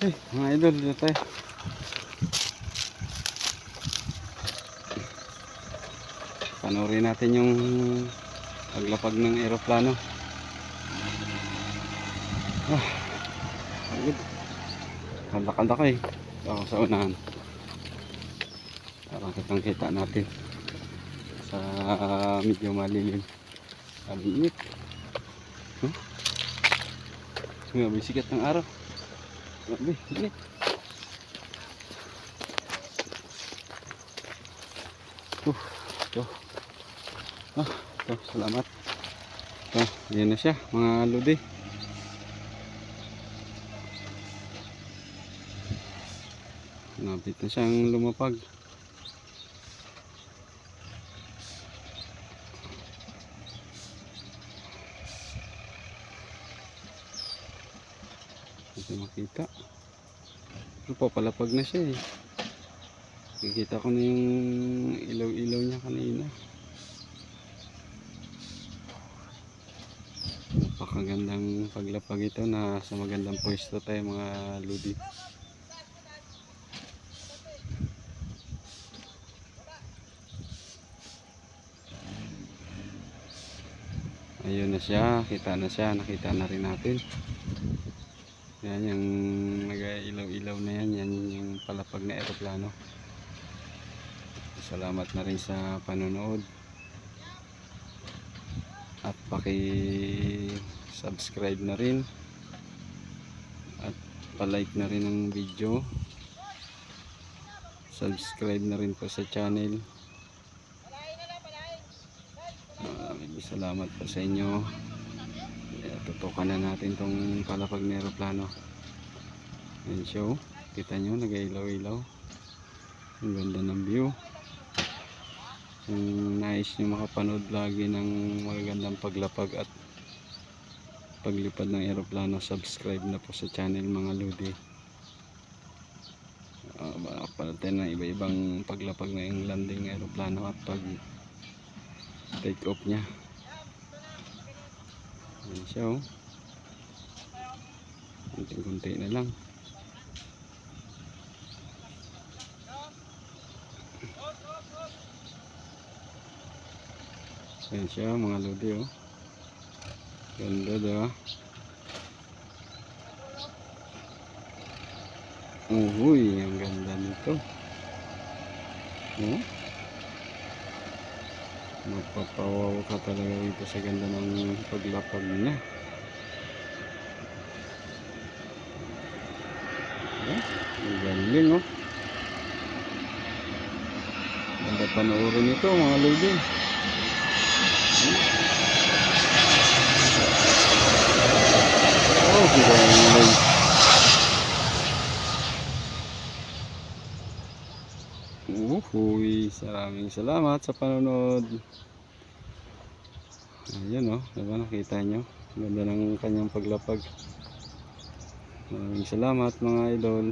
Eh, mga idol, dito tayo. Panoorin natin yung paglapag ng aeroplano. Ah, pagod. Kanda-kanda ko eh. Ako sa unahan. Para kitang kita natin. Sa medyo malilim. Maliit. Huh? Grabe sikat ng araw. Grabe, init. Uh, ito. Ah, ito, salamat. Ito, yan na siya, mga lodi. Napit na siyang lumapag. Hindi makita. Ano pa, palapag na siya eh. Nakikita ko na yung ilaw-ilaw niya kanina. Napakagandang paglapag ito na sa magandang pwesto tayo mga ludi. Ayun na siya, kita na siya, nakita na rin natin. Yan yung nag-ilaw-ilaw na yan, yan yung palapag na eroplano. Salamat na rin sa panonood. At paki-subscribe na rin. At pa-like na rin ang video. Subscribe na rin po sa channel. Maraming salamat po sa inyo. Tutukan na natin tong palapag na aeroplano. Yan show. Kita nyo, nag-ilaw-ilaw. Ang ganda ng view. Kung nais nyo makapanood lagi ng magagandang paglapag at paglipad ng aeroplano, subscribe na po sa channel mga lodi. Uh, Palatin na iba-ibang paglapag ng landing aeroplano at pag take off niya. Ayan siya oh. Kunti-kunti na lang. Ayan siya mga lodi oh. Ganda diba? Uhuy, ang ganda nito. Oh. Mapapawaw ka talaga dito sa ganda ng paglapag niya. Ang galing oh. Ganda panoorin ito mga lodi. Oh, galing. Uhuy, maraming salamat sa panonood. Ayan oh, diba nakita nyo? Ganda ng kanyang paglapag. Maraming salamat mga idol.